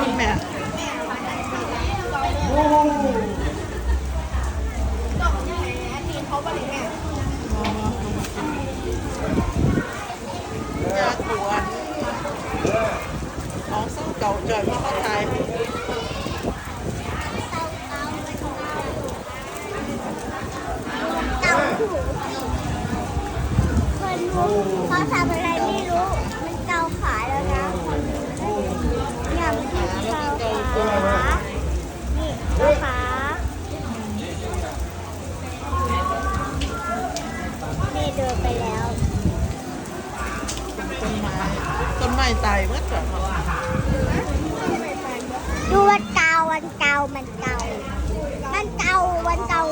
คุณแม่โอ้ยากลัวน้องเศร้าเก่าจ่อยมาเข้าใจเต่าหูคนรู้เขาทำอะไรไม่รู้ มันเกาขาแล้วนะเนี่ยมันเกา ขานี่เกาขานี่เดินไปแล้วต้นไม้ต้นไม้ตายเมื่อก่อนดูมันเก่ามันเก่ามันเก่ามันเก่ามันเกา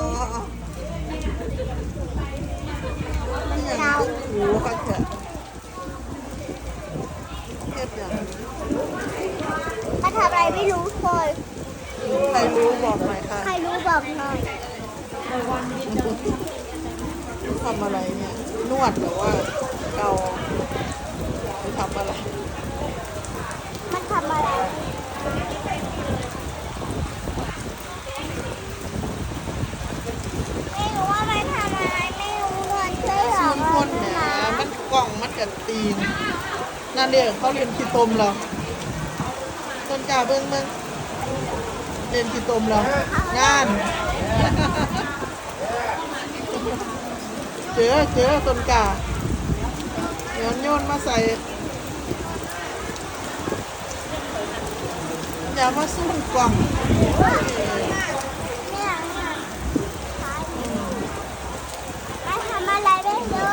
มันยังหูเขาเถอะเทียบอย่าง มันทำอะไรไม่รู้คน ใค รรู้บอกหน่อยค่ะ ใครรู้บอกหน่อยทำอะไรเนี่ย นวดหรือว่าเกาหรือทำอะไร มันทำอะไรไม่รู้ว่ามันทำอะไร ไม่รู้เลยช่วยบอมักนเราคนด้วยแหมนะมันกล่องมันกับตีนนั่นเด็กเขาเรียนขี้ตมเหรอต้นกล้าเบิ้งเบิ้ง เรียนกี่ตมเหรองานเจอเจอต้นกาโยนโยนมาใส่อย่ามาสู้กล่อง เนี่ยเนี่ยไม่ทำอะไรไม่รู้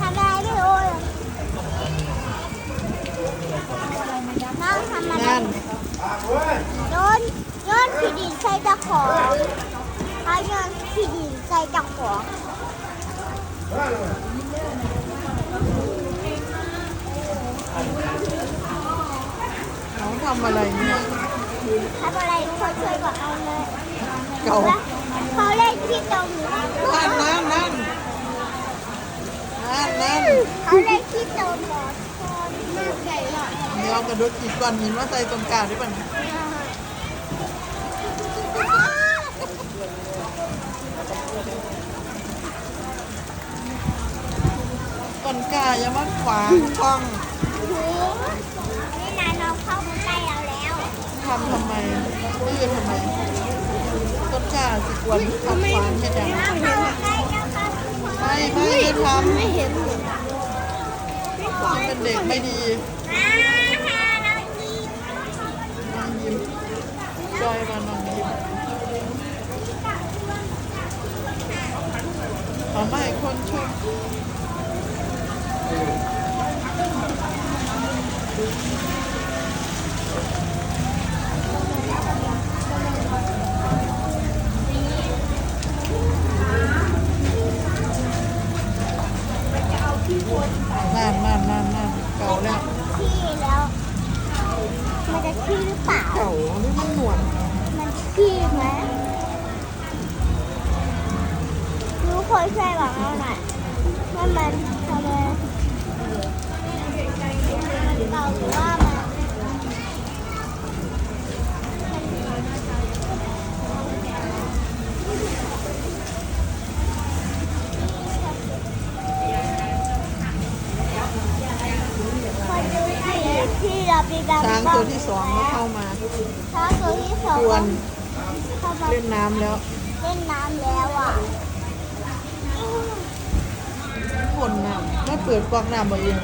ทำอะไรไม่รู้เลยน้ องทำอะไรนั่นโยนโยนขีดินใส่เจ้าของเขาโยนขีดินใส่เจ้าของน้องทำอะไรเนี่ยทำอะไรเขาช่วยบอกเอาเลยเก่าเขาเล่นที่ตรงนี้นั่นนั่นนั่นนั่นนั่นเขาเล่นที่ตรงหมอคน มากใหญ่หน่อยเดี๋ยวเอากระดูกอีกก้อนหินมาใส่ตรงกลางได้ป่ะเนี่ยต้นกล้าอย่ามาขวางกล้องนี่นายน้องเข้ามาใกล้เราแล้วทำทำไมดื้อทำไมต้นกล้าสิกวนขัดขวางแค่ไหนเข้ามาใกล้แล้วค่ะไม่ไม่ได้ทำไม่เห็น เลยเป็นเด็กไม่ดีอ่าเราดีน้องยิ้มจอยมาน้องยิ้มเอาไม่คนชอบนั่นนั่นนั่นนั่นเก่าแล้ว ขี้แล้ว มันจะขี้หรือเปล่าเก่าหรือมันหนวดมันขี้ไหมรู้คนช่วยบอกเราหน่อยว่ามันทำไมมันเก่าหรือว่ามันคนดูที่ที่เราไปบัง ช้าง ตัวที่สองก็เข้ามาช้างตัวที่สองกวนเข้ามาเล่นน้ำแล้วเล่นน้ำแล้วอะคนน้ำไม่เปิดกวางน้ำมาเอง